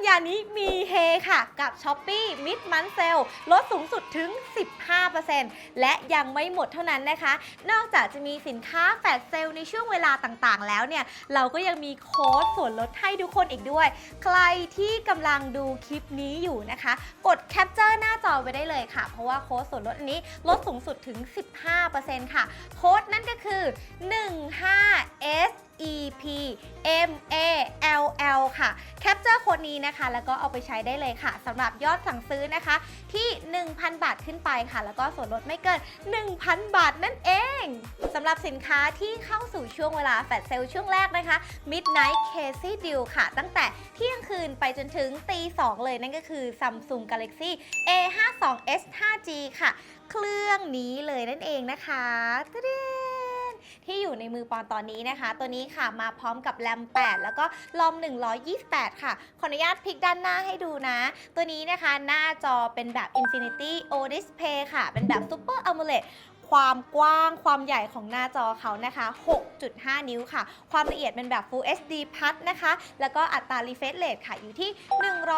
กันยานี้มีเฮค่ะ กับ s h อ p e e Mid Month Sale ลดสูงสุดถึง 15%และยังไม่หมดเท่านั้นนะคะ นอกจากจะมีสินค้าแฟลชเซลในช่วงเวลาต่างๆ แล้วเนี่ย เราก็ยังมีโค้ดส่วนลดให้ทุกคนอีกด้วย ใครที่กำลังดูคลิปนี้อยู่นะคะ กดแคปเจอร์หน้าจอไว้ได้เลยค่ะ เพราะว่าโค้ดส่วนลดอันนี้ลดสูงสุดถึง 15%ค่ะ โค้ดนั่นก็คือ 15 S EP M A L L ค่ะ แคปเจอร์โค้ดนี้นะคะ แล้วก็เอาไปใช้ได้เลยค่ะสำหรับยอดสั่งซื้อนะคะ ที่ 1,000 บาทขึ้นไปค่ะ แล้วก็ส่วนลดไม่เกิน 1,000 บาทนั่นเองสำหรับสินค้าที่เข้าสู่ช่วงเวลาแฟลชเซลช่วงแรกนะคะ Midnight Casey Deal ค่ะ ตั้งแต่เที่ยงคืนไปจนถึงตี2เลยนั่นก็คือ Samsung Galaxy A52s 5G ค่ะ เครื่องนี้เลยนั่นเองนะคะตะเดน ที่อยู่ในมือปอนตอนนี้นะคะ ตัวนี้ค่ะมาพร้อมกับแรม 8 แล้วก็ลอม 128 ค่ะ ขออนุญาตพลิกด้านหน้าให้ดูนะ ตัวนี้นะคะหน้าจอเป็นแบบ Infinity O Display ค่ะ เป็นแบบ Super AMOLED ความกว้างความใหญ่ของหน้าจอเขานะคะ 6.5 นิ้วค่ะ ความละเอียดเป็นแบบ Full HD Plus นะคะ แล้วก็อัตรา refresh rate ค่ะ อยู่ที่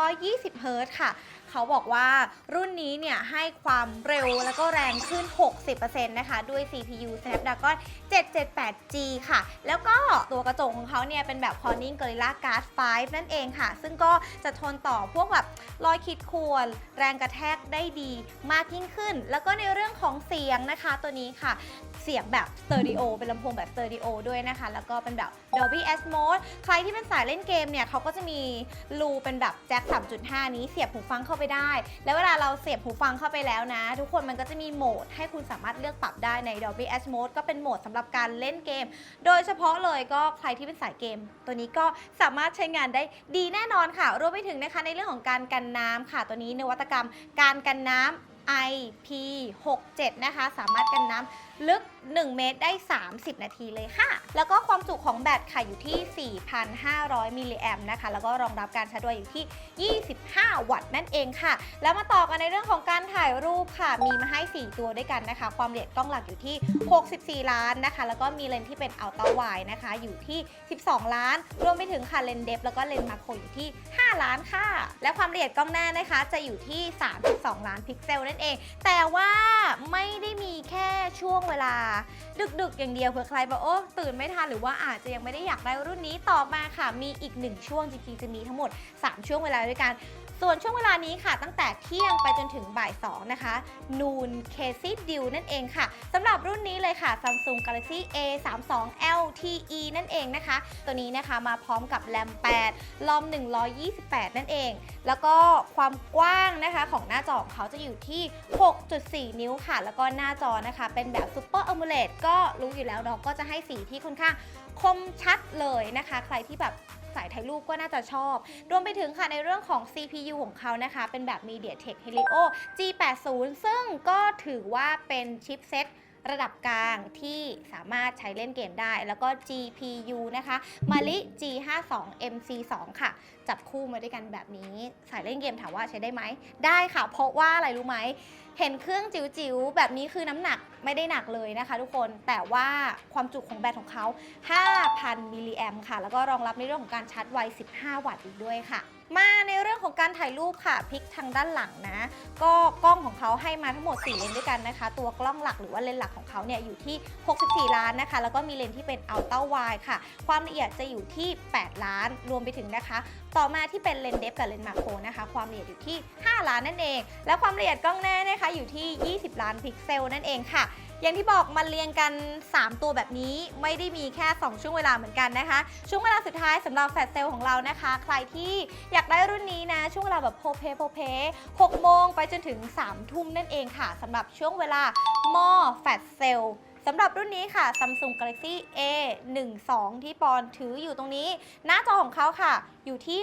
120 Hz ค่ะ เขาบอกว่ารุ่นนี้เนี่ยให้ความเร็วแล้วก็แรงขึ้น 60%นะคะด้วย CPU Snapdragon 778G ค่ะ แล้วก็ตัวกระจกของเขาเนี่ยเป็นแบบ Corning Gorilla Glass 5 นั่นเองค่ะ ซึ่งก็จะทนต่อพวกแบบรอยขีดข่วนแรงกระแทกได้ดีมากยิ่งขึ้น แล้วก็ในเรื่องของเสียงนะคะตัวนี้ค่ะ เสียงแบบสเตอริโอเป็นลำโพงแบบสเตอริโอด้วยนะคะ แล้วก็เป็นแบบ Dolby Atmos ใครที่เป็นสายเล่นเกมเนี่ยเขาก็จะมีรูเป็นแบบแจ็ค3.5 นี้เสียบหูฟังเข้าไปได้ แล้วเวลาเราเสียบหูฟังเข้าไปแล้วนะ ทุกคนมันก็จะมีโหมดให้คุณสามารถเลือกปรับได้ใน Dolby Atmos ก็เป็นโหมดสำหรับการเล่นเกม โดยเฉพาะเลยก็ใครที่เป็นสายเกม ตัวนี้ก็สามารถใช้งานได้ดีแน่นอนค่ะ รวมไปถึงนะคะในเรื่องของการกันน้ำค่ะ ตัวนี้นวัตกรรมการกันน้ำ IP67 นะคะ สามารถกันน้ำลึก 1 เมตรได้ 30 นาทีเลยค่ะ แล้วก็ความจุของแบตค่ะอยู่ที่ 4,500 มิลลิแอมนะคะ แล้วก็รองรับการชาร์จไวอยู่ที่ 25 วัตต์นั่นเองค่ะ แล้วมาต่อกันในเรื่องของการถ่ายรูปค่ะ มีมาให้ 4 ตัวด้วยกันนะคะ ความละเอียดกล้องหลักอยู่ที่ 64 ล้านนะคะ แล้วก็มีเลนส์ที่เป็นอัลตร้าไวด์นะคะ อยู่ที่ 12 ล้าน รวมไปถึงค่ะเลนส์เดฟแล้วก็เลนส์มาโครอยู่ที่ 5 ล้านค่ะ และความละเอียดกล้องหน้านะคะ จะอยู่ที่ 32 ล้านพิกเซลนั่นเอง แต่ว่าไม่ได้มีแค่ช่วงเวลา ดึกๆ อย่างเดียวเผื่อใครบอกโอ้ตื่นไม่ทันหรือว่าอาจจะยังไม่ได้อยากได้รุ่นนี้ต่อมาค่ะ มีอีกหนึ่งช่วงจริงๆจะมีทั้งหมด 3 ช่วงเวลาด้วยกัน ส่วนช่วงเวลานี้ค่ะตั้งแต่เที่ยงไปจนถึงบ่าย2นะคะนูนเคซี่ดิวนั่นเองค่ะสำหรับรุ่นนี้เลยค่ะ Samsung Galaxy A 3 2 LTE นั่นเองนะคะ ตัวนี้นะคะมาพร้อมกับแรม 8 ลอม 128 นั่นเอง แล้วก็ความกว้างนะคะของหน้าจอของเขาจะอยู่ที่ 6.4 นิ้วค่ะ แล้วก็หน้าจอนะคะเป็นแบบ Super AMOLED ก็รู้อยู่แล้วเนาะก็จะให้สีที่ค่อนข้างคมชัดเลยนะคะ ใครที่แบบ สายถ่ายรูปก็น่าจะชอบ รวมไปถึงค่ะในเรื่องของ CPU ของเขานะคะ เป็นแบบ MediaTek Helio G80 ซึ่งก็ถือว่าเป็นชิปเซ็ต ระดับกลางที่สามารถใช้เล่นเกมได้ แล้วก็ GPU นะคะ Mali G52 MC2 ค่ะ จับคู่มาด้วยกันแบบนี้สายเล่นเกมถามว่าใช้ได้ไหม ได้ค่ะ เพราะว่าอะไรรู้ไหม เห็นเครื่องจิ๋วๆ แบบนี้คือน้ำหนักไม่ได้หนักเลยนะคะทุกคนแต่ว่าความจุของแบตของเขา 5,000 มิลลิแอมค่ะ แล้วก็รองรับในเรื่องของการชาร์จไว 15 วัตต์อีกด้วยค่ะ มาในเรื่องของการถ่ายรูปค่ะพลิกทางด้านหลังนะ ก็กล้องของเขาให้มาทั้งหมด 4 เลนส์ด้วยกันนะคะ ตัวกล้องหลักหรือว่าเลนส์หลักของเขาเนี่ยอยู่ที่ 64 ล้านนะคะ แล้วก็มีเลนส์ที่เป็นอัลตร้าไวด์ค่ะ ความละเอียดจะอยู่ที่ 8 ล้านรวมไปถึงนะคะ ต่อมาที่เป็นเลนส์เดฟกับเลนส์มาโครนะคะ ความละเอียดอยู่ที่ 5 ล้านนั่นเอง และความละเอียดกล้องหน้านะคะอยู่ที่ 20 ล้านพิกเซลนั่นเองค่ะ อย่างที่บอกมาเรียงกัน 3 ตัวแบบนี้ไม่ได้มีแค่ 2 ช่วงเวลาเหมือนกันนะคะ ช่วงเวลาสุดท้ายสำหรับแฟลชเซลของเรานะคะ ใครที่อยากได้รุ่นนี้นะ ช่วงเวลาแบบโพเพโพเพ6โมงไปจนถึง 3 ทุ่มนั่นเองค่ะสำหรับช่วงเวลาหม้อแฟลชเซลสำหรับรุ่นนี้ค่ะ Samsung Galaxy A 1 2 ที่ปอนถืออยู่ตรงนี้ หน้าจอของเขาค่ะอยู่ที่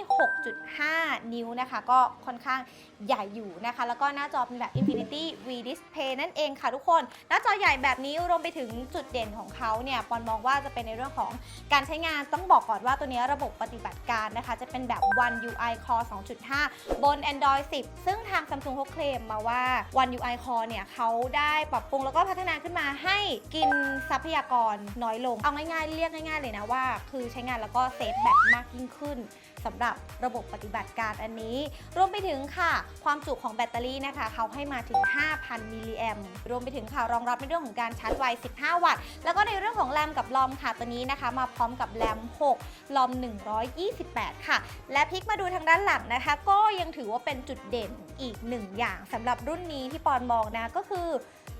6.5 นิ้วนะคะ ก็ค่อนข้างใหญ่อยู่นะคะ แล้วก็หน้าจอเป็นแบบ Infinity V Display นั่นเองค่ะทุกคน หน้าจอใหญ่แบบนี้รวมไปถึงจุดเด่นของเขาเนี่ยปอนมองว่าจะเป็นในเรื่องของการใช้งานต้องบอกก่อนว่าตัวนี้ระบบปฏิบัติการนะคะ จะเป็นแบบ One UI Core 2.5 บน Android 10 ซึ่งทาง Samsung เขาเคลมมาว่า One UI Core เนี่ยเขาได้ปรับปรุงแล้วก็พัฒนาขึ้นมาให้กินทรัพยากรน้อยลง เอาง่ายๆ เรียกง่ายๆ เลยนะว่า คือใช้งานแล้วก็เซฟแบตมากยิ่งขึ้น สำหรับระบบปฏิบัติการอันนี้ รวมไปถึงค่ะ ความจุของแบตเตอรี่นะคะ เขาให้มาถึง 5,000 มิลลิแอมรวมไปถึงค่ะรองรับในเรื่องของการชาร์จไว 15 วัตต์ แล้วก็ในเรื่องของแรมกับลอมค่ะตัวนี้นะคะ มาพร้อมกับแรม 6 ลอม 128 ค่ะ และพลิกมาดูทางด้านหลังนะคะ ก็ยังถือว่าเป็นจุดเด่นอีกหนึ่งอย่างสำหรับรุ่นนี้ที่ปอนมองนะก็คือ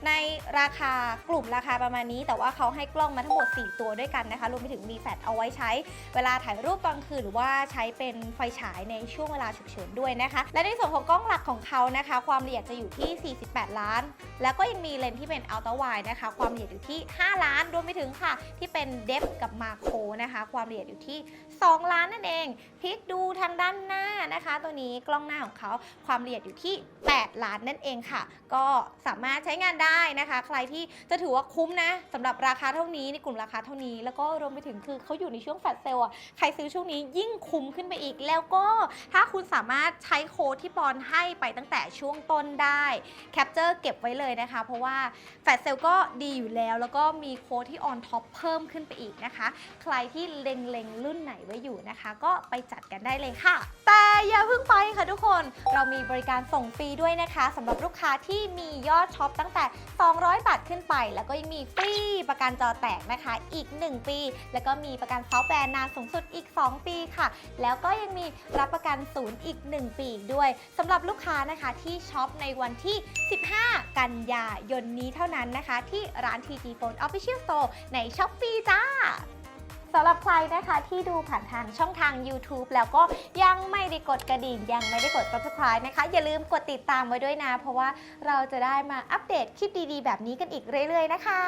ในราคากลุ่มราคาประมาณนี้ แต่ว่าเขาให้กล้องมาทั้งหมด 4 ตัวด้วยกันนะคะ รวมไปถึงมีแฟลชเอาไว้ใช้ เวลาถ่ายรูปกลางคืนหรือว่าใช้เป็นไฟฉายในช่วงเวลาฉุกเฉินด้วยนะคะ และในส่วนของกล้องหลักของเขานะคะ ความละเอียดจะอยู่ที่ 48 ล้าน แล้วก็ยังมีเลนส์ที่เป็นอัลตร้าไวนะคะ ความละเอียดอยู่ที่ 5 ล้าน รวมไปถึงค่ะ ที่เป็นเดฟกับมาโคนะคะ ความละเอียดอยู่ที่ 2 ล้านนั่นเอง พลิกดูทางด้านหน้านะคะ ตัวนี้กล้องหน้าของเขาความละเอียดอยู่ที่ 8 ล้านนั่นเองค่ะ ก็สามารถใช้งานได้ได้นะคะ ใครที่จะถือว่าคุ้มนะสำหรับราคาเท่านี้ในกลุ่มราคาเท่านี้ แล้วก็รวมไปถึงคือเขาอยู่ในช่วงแฟลชเซลอะใครซื้อช่วงนี้ยิ่งคุ้มขึ้นไปอีก แล้วก็ถ้าคุณสามารถใช้โค้ดที่ปอนให้ไปตั้งแต่ช่วงต้นได้แคปเจอร์เก็บไว้เลยนะคะ เพราะว่าแฟลชเซลก็ดีอยู่แล้ว แล้วก็มีโค้ดที่ออนท็อปเพิ่มขึ้นไปอีกนะคะ ใครที่เล็งๆรุ่นไหนไว้อยู่นะคะ ก็ไปจัดกันได้เลยค่ะ แต่อย่าเพิ่งไปค่ะทุกคน เรามีบริการส่งฟรีด้วยนะคะสำหรับลูกค้าที่มียอดช็อปตั้งแต่200 บาทขึ้นไป แล้วก็ยังมีฟรีประกันจอแตกนะคะ อีก 1 ปี แล้วก็มีประกันซอฟต์แวร์นานสูงสุดอีก 2 ปีค่ะ แล้วก็ยังมีรับประกันศูนย์อีก 1 ปีอีด้วยสำหรับลูกค้านะคะที่ช็อปในวันที่ 15 กันยายนนี้เท่านั้นนะคะ ที่ร้าน TG Phone Official Store ใน s h อ p e e จ้า สำหรับใครนะคะที่ดูผ่านทางช่องทาง YouTube แล้วก็ยังไม่ได้กดกระดิ่ง ยังไม่ได้กด Subscribe นะคะ อย่าลืมกดติดตามไว้ด้วยนะ เพราะว่าเราจะได้มาอัปเดตคลิปดีๆ แบบนี้กันอีกเรื่อยๆ นะคะ